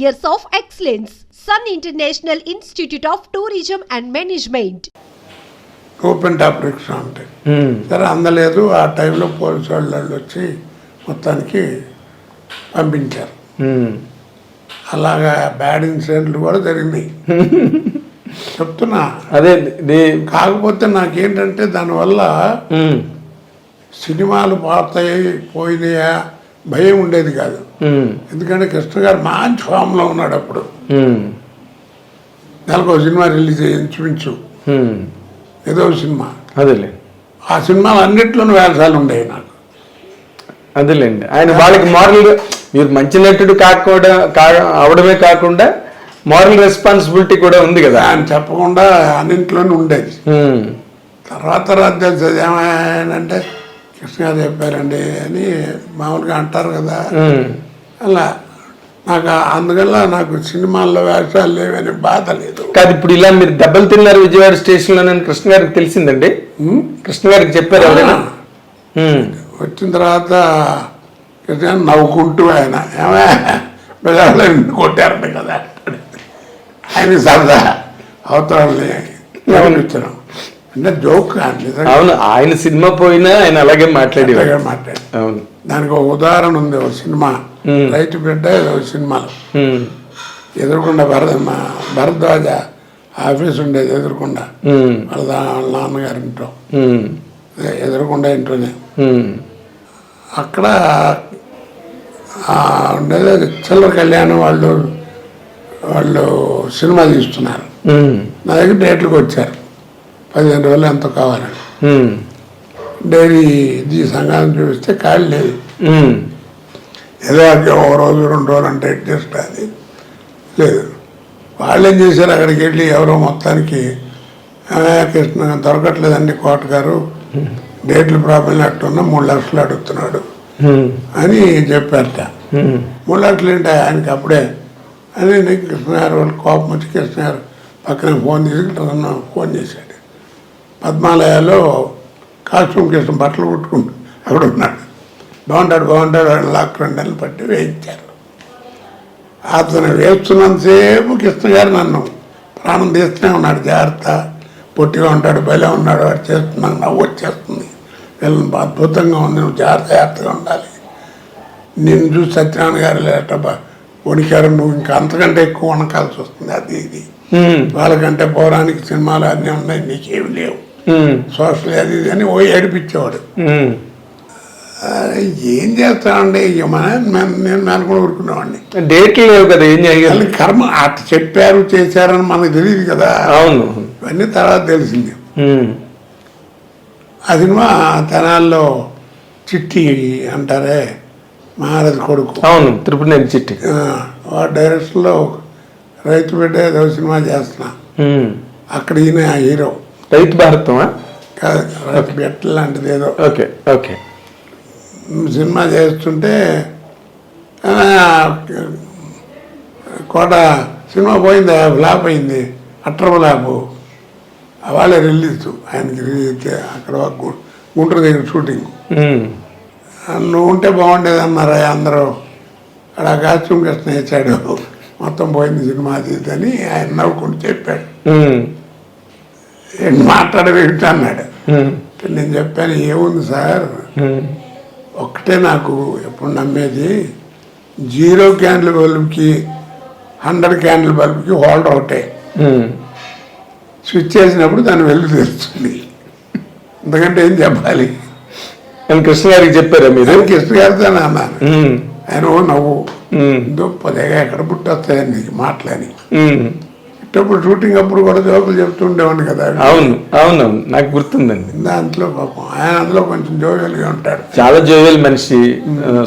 years of excellence. Sun International Institute of Tourism and Management. Open top rickshaw ఉంటాయి సరే అందలేదు. ఆ టైంలో పోలీసు వాళ్ళు వాళ్ళు వచ్చి మొత్తానికి పంపించారు. అలాగా బ్యాడ్ ఇన్సిడెంట్లు కూడా జరిగినాయి. చెప్తున్నా. అదే కాకపోతే నాకేంటంటే దానివల్ల ఉమ్, సినిమాలు పోతాయి పోయినాయా? భయం ఉండేది కాదు. ఎందుకంటే కృష్ణ గారు మంచి ఫామ్లో ఉన్నాడు అప్పుడు. నెలకు సినిమా రిలీజ్ ఇంచుమించు. ఏదో సినిమా. అదేలే. ఆ సినిమాలు అన్నిట్లోనూ వేసాలు ఉండేవి నాకు. అదేలేండి. ఆయన వాళ్ళకి మారల్ మీరు మంచి నటుడు కాకుండా కా అవడమే కాకుండా మారల్ రెస్పాన్సిబిలిటీ కూడా ఉంది కదా. ఆయన చెప్పకుండా అన్నింట్లోనూ ఉండేది. తర్వాత తర్వాత ఏమైందంటే కృష్ణ గారు చెప్పారండి అని మామూలుగా అంటారు కదా. అలా నాకు అందువల్ల నాకు సినిమాల్లో వేషాలు లేవని బాధ లేదు. కాదు ఇప్పుడు ఇలా మీరు దెబ్బలు తిన్నారు విజయవాడ స్టేషన్లో కృష్ణ గారికి తెలిసిందండి? కృష్ణ గారికి చెప్పారు వచ్చిన తర్వాత కృష్ణ గారు నవ్వుకుంటూ ఆయన ఏమే? నిన్ను కొట్టారంట కదా. ఆయన సరదా అవతలని గమనించడం అంటే జోక్ అవును ఆయన సినిమా పోయినా ఆయన అలాగే మాట్లాడేవారు మాట్లాడు అవును. దానికి ఒక ఉదాహరణ ఉంది ఒక సినిమా. రైతు బిడ్డ సినిమాలో ఉమ్, ఎదురుకుండా భరత మా భరద్వాజ ఆఫీస్ ఉండేది ఎదురుకుండా. వాళ్ళ నాన్నగారి ఇంట్లో. ఎదురుకుండా ఇంట్లోనే. అక్కడ ఉండేది చిల్లర కళ్యాణం వాళ్ళు వాళ్ళు సినిమా తీస్తున్నారు. నా దగ్గర డేట్లకు వచ్చారు. పదిహేను రోజులు ఎంతో కావాలని ఉమ్, డైరీ ఇది సంఘాన్ని చూపిస్తే ఖాళీ లేదు. ఏదో ఒక రోజు రెండు రోజులు అంటే అడ్జస్ట్ అది లేదు. వాళ్ళు ఏం చేశారు? అక్కడికి వెళ్ళి ఎవరో మొత్తానికి "ఆ, కృష్ణ దొరకట్లేదండి కోట గారు. డేట్లు ప్రాబ్లం అట్టున్నా మూడు లక్షలు అడుగుతున్నాడు అని చెప్పారట. మూడు లక్షలు ఏంటి? ఆయనకి అప్పుడే అని కృష్ణ గారు వాళ్ళు కోపం వచ్చి కృష్ణ గారు పక్కన ఫోన్ తీసుకుంటారన్న ఫోన్ చేశాడు. పద్మాలయాలో కాస్ట్యూమ్ కృష్ణ బట్టలు కుట్టుకుంటూ అక్కడ ఉన్నాడు బాగుంటాడు బాగుంటాడు అని లాక్ రెండు నెలలు పట్టి వేయించారు. అతను వేస్తున్నంతసేపు కృష్ణ గారు నన్ను ప్రాణం తీస్తూనే ఉన్నాడు జాగ్రత్త. పొట్టిగా ఉంటాడు బలే ఉన్నాడు వాడు చేస్తున్నాను నవ్వు వచ్చేస్తుంది. వీళ్ళని అద్భుతంగా ఉంది నువ్వు జాగ్రత్త జాగ్రత్తగా ఉండాలి. నిన్ను చూసి సత్యనారాయణ గారు లేటబ్బా వణికారు నువ్వు ఇంకా అంతకంటే ఎక్కువ వణకాల్సి వస్తుంది అది ఇది. వాళ్ళకంటే పౌరాణిక సినిమాలు అన్నీ ఉన్నాయి నీకేమి లేవు. సోషల్ అది ఇది అని ఓ ఏడిపించేవాడు. ఏం చేస్తామండి ఇక మన నేను అనుకుని ఊరుకునేవాడిని. డేట్లు లేవు కదా ఏం చేయాలి? కర్మ అట్ చెప్పారు చేశారని మనకు తెలియదు కదా. అవును. ఇవన్నీ తర్వాత తెలిసింది. ఆ సినిమా తెనాల్లో చిట్టి అంటారే మహారాజు కొడుకు. అవును తిరుపతి చిట్టి. ఆ, వాడు డైరెక్షన్లో రైతు బిడ్డ ఏదో సినిమా చేస్తున్నా. అక్కడ ఈయన ఆ హీరో. రైతు భారతమా? కాదు బిడ్డ లాంటిది ఏదో. Okay okay. సినిమా చేస్తుంటే కోట సినిమా పోయింది? ఫ్లాప్ అయింది. అట్ర ఫ్లాప్ వాళ్ళే రిలీజ్ ఆయనకి రిలీజ్ అక్కడ గుంటూరు దగ్గర షూటింగ్ నువ్వు ఉంటే బాగుండేది అన్నారు అందరూ? అక్కడ కాస్ట్యూమ్ కృష్ణ ఇచ్చాడు మొత్తం పోయింది సినిమా అది ఇది అని ఆయన నవ్వుకుంటూ చెప్పాడు. మాట్లాడవేమిటి అన్నాడు. నేను చెప్పాను ఏముంది సార్. ఒక్కటే నాకు ఎప్పుడు నమ్మేది జీరో క్యాండిల్ బల్బుకి హండ్రెడ్ క్యాండిల్ బల్బుకి హోల్డర్ ఒకటే. స్విచ్ చేసినప్పుడు దాన్ని వెలుగు తెరుస్తుంది ఎందుకంటే ఏం చెప్పాలి? అని కృష్ణ గారికి చెప్పారా మీరు? నేను కృష్ణ గారితో అన్నాను. ఆయన ఓ నవ్వు. దుప్పదేగా ఎక్కడ పుట్టొస్తాయని నీకు మాటలని. ఇట్టప్పుడు షూటింగ్ అప్పుడు కూడా జోకులు చెప్తుండేవాడిని కదా. అవును అవునవును. నాకు గుర్తుందండి. దాంట్లో పాపం ఆయన అందులో కొంచెం జోవియల్గా ఉంటాడు. చాలా జోవియల్ మనిషి.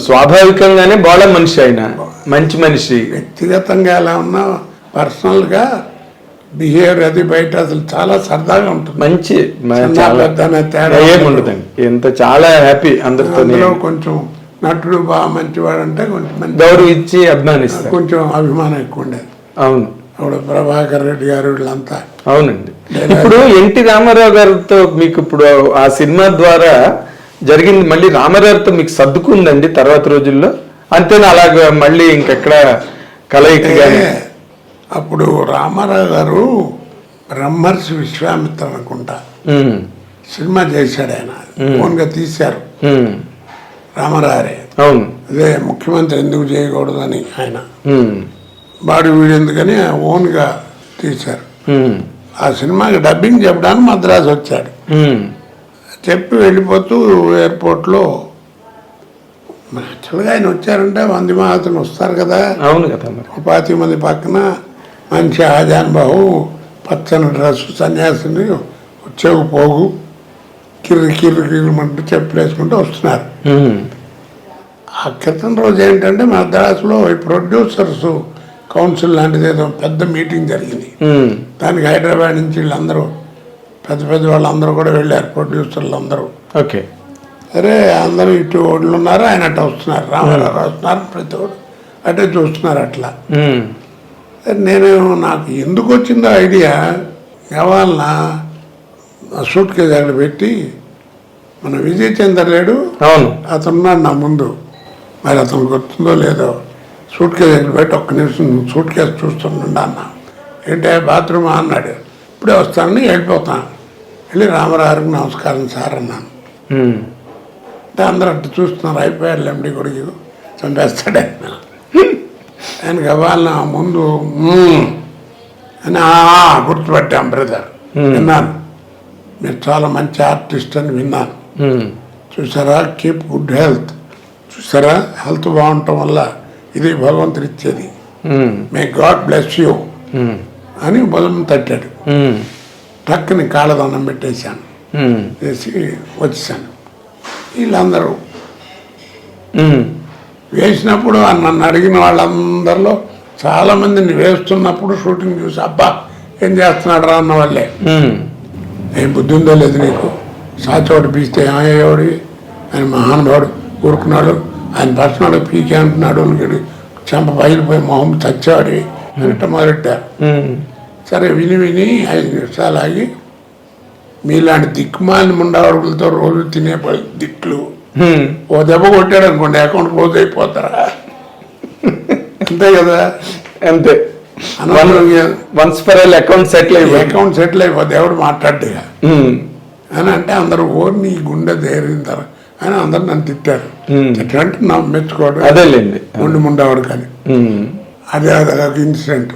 స్వాభావికంగానే బాల మనిషి ఆయన. మంచి మనిషి. వ్యక్తిగతంగా ఎలా ఉన్నా పర్సనల్గా బిహేవియర్ అది బయట అసలు చాలా సరదాగా ఉంటుంది. మంచి తేడా ఏముండదండి ఎంత చాలా హ్యాపీ అందరితో కొంచెం నటుడు బాగా మంచివాడు అంటే కొంచెం గౌరవ ఇచ్చి అభిమానిస్తారు. కొంచెం అభిమానం ఎక్కువ ఉండేది. అవును. అప్పుడు ప్రభాకర్ రెడ్డి గారు వీళ్ళంతా. అవునండి. ఇప్పుడు ఎన్టీ రామారావు గారితో మీకు ఇప్పుడు ఆ సినిమా ద్వారా జరిగింది మళ్ళీ రామారావుతో మీకు సర్దుకుందండి తర్వాత రోజుల్లో? అంతేనా? అలాగ మళ్ళీ ఇంకెక్కడ కలయిక అప్పుడు రామారావు గారు బ్రహ్మర్షి విశ్వామిత్ర అనుకుంటా. సినిమా చేశాడు ఆయన. ఓన్గా తీశారు. ఉమ్, రామారారే అవును. అదే ముఖ్యమంత్రి ఎందుకు చేయకూడదని ఆయన. ఉమ్, బాడీ వీడు ఎందుకని ఓన్గా తీశారు. ఆ సినిమాకి డబ్బింగ్ చెప్పడానికి మద్రాసు వచ్చాడు. చెప్పి వెళ్ళిపోతూ ఎయిర్పోర్ట్లో యాక్చువల్గా ఆయన వచ్చారంటే వంది మహాతను వస్తారు కదా. అవును కదా పాతి మంది పక్కన మంచి ఆజాన్ బాహు పచ్చని డ్రెస్ సన్యాసిని వచ్చేకు పోగు కిర్రి కిర్రి కిర్రమంటూ చెప్పులు వేసుకుంటూ వస్తున్నారు. ఆ క్రితం రోజు ఏంటంటే మద్రాసులో ఈ ప్రొడ్యూసర్స్ కౌన్సిల్ లాంటిది ఏదో పెద్ద మీటింగ్ జరిగింది. దానికి హైదరాబాద్ నుంచి వీళ్ళందరూ పెద్ద పెద్ద వాళ్ళందరూ కూడా వెళ్ళారు ప్రొడ్యూసర్లు అందరూ ఓకే. సరే అందరూ ఇటు వాళ్ళు ఉన్నారు ఆయన అట్లా వస్తున్నారు రామారావు వస్తున్నారు ప్రతి ఒడు అటే చూస్తున్నారు అట్లా. నేను నాకు ఎందుకు వచ్చిందో ఐడియా కావాలన్నా సూట్ కేసు అక్కడ పెట్టి మన విజయ్ చంద్ర లేడు అవును. అతనున్నాడు నా ముందు. మరి అతను గుర్తుందో లేదో సూట్ కేసు దగ్గర పెట్టి ఒక్క నిమిషం సూట్ కేసు చూస్తుండ అన్న. ఏంటే బాత్రూమ్ అన్నాడు. ఇప్పుడే వస్తానని వెళ్ళిపోతాను. వెళ్ళి రామరావుకి నమస్కారం సార్ అన్నాను. అంటే అందరూ అట్టు చూస్తున్నారు అయిపోయారు ఎండి కొడుకు. చంపేస్తాడు ఆయన. ఆయనకి అవ్వాలన్న ముందు అని "ఆ, ఆ, గుర్తుపట్టాం బ్రదర్. విన్నాను. మీరు చాలా మంచి ఆర్టిస్ట్ అని విన్నాను. చూసారా? Keep good health. చూసారా? హెల్త్ బాగుండటం వల్ల ఇది భగవంతుడు ఇచ్చేది మే గాడ్ బ్లెస్ యూ అని బలం తట్టాడు. ఉమ్, టక్కుని కాళ్ళదండం పెట్టేశాను. వేసి వచ్చేసాను వీళ్ళందరూ ఉమ్, వేసినప్పుడు నన్ను అడిగిన వాళ్ళందరిలో చాలా మందిని వేస్తున్నప్పుడు షూటింగ్ చూసి అబ్బా ఏం చేస్తున్నాడు రా అన్న వాళ్ళే ఏం బుద్ధి ఉందో లేదు నీకు. సాచోడు పీస్తే ఏమయ్యేవాడు? ఆయన మహానుభావుడు ఊరుకున్నాడు. ఆయన పర్సనాడు పీకే అంటున్నాడు ఉనికి చెంప పగిలిపోయి మొహం చచ్చేవాడి అంటే మొదలెట్టారు సరే విని విని ఐదు నిమిషాలు ఆగి మీలాంటి దిక్కుమాలిన ముండావడులతో రోజు తినే దిట్లు ఓ దెబ్బ కొట్టాడు అనుకోండి అకౌంట్ క్లోజ్ అయిపోతారా? అంతే కదా. అంతే. Once for all account settle అయిపోయి అకౌంట్ సెటిల్ అయిపోతే ఎవడు మాట్లాడ్డుగా? అని అంటే అందరూ ఓ నీ గుండె దేరిన తర్వాత అని అందరు నన్ను తిట్టారు. తిట్టంటే నా మెచ్చుకోవడం అదేలేండి. గుండె ముండేవాడు కానీ ఉమ్, అదే అదే ఒక ఇన్సిడెంట్.